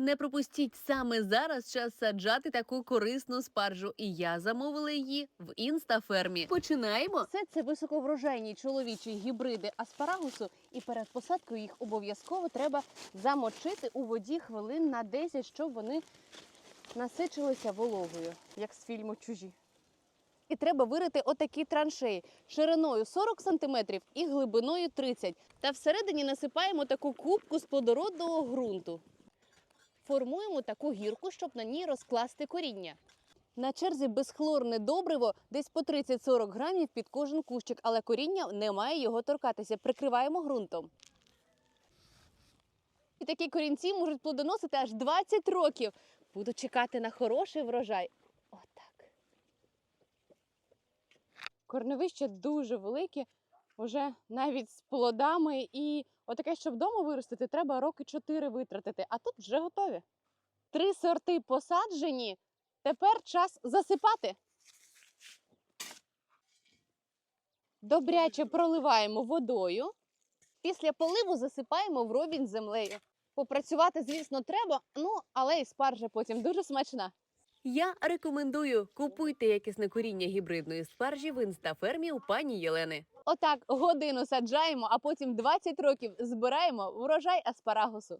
Не пропустіть саме зараз час саджати таку корисну спаржу, і я замовила її в інстафермі. Починаємо. Це це високоврожайні чоловічі гібриди аспарагусу, і перед посадкою їх обов'язково треба замочити у воді хвилин на 10, щоб вони насичилися вологою, як з фільму Чужі. І треба вирити отакі траншеї шириною 40 см і глибиною 30 Та всередині насипаємо таку кубку з плодородного ґрунту. Формуємо таку гірку, щоб на ній розкласти коріння. На черзі безхлорне добриво десь по 30-40 грамів під кожен кущик, але коріння не має його торкатися. Прикриваємо ґрунтом. І такі корінці можуть плодоносити аж 20 років. Буду чекати на хороший врожай. Отак. Корневище дуже велике, вже навіть з плодами. І отаке, щоб вдома виростити, треба роки 4 витратити. А тут вже готові. Три сорти посаджені. Тепер час засипати. Добряче проливаємо водою. Після поливу засипаємо вровень з землею. Попрацювати, звісно, треба, ну але і спаржа потім дуже смачна. Я рекомендую купуйте якісне коріння гібридної спаржі в інстафермі у пані Єлени. Отак годину саджаємо, а потім 20 років збираємо врожай аспарагусу.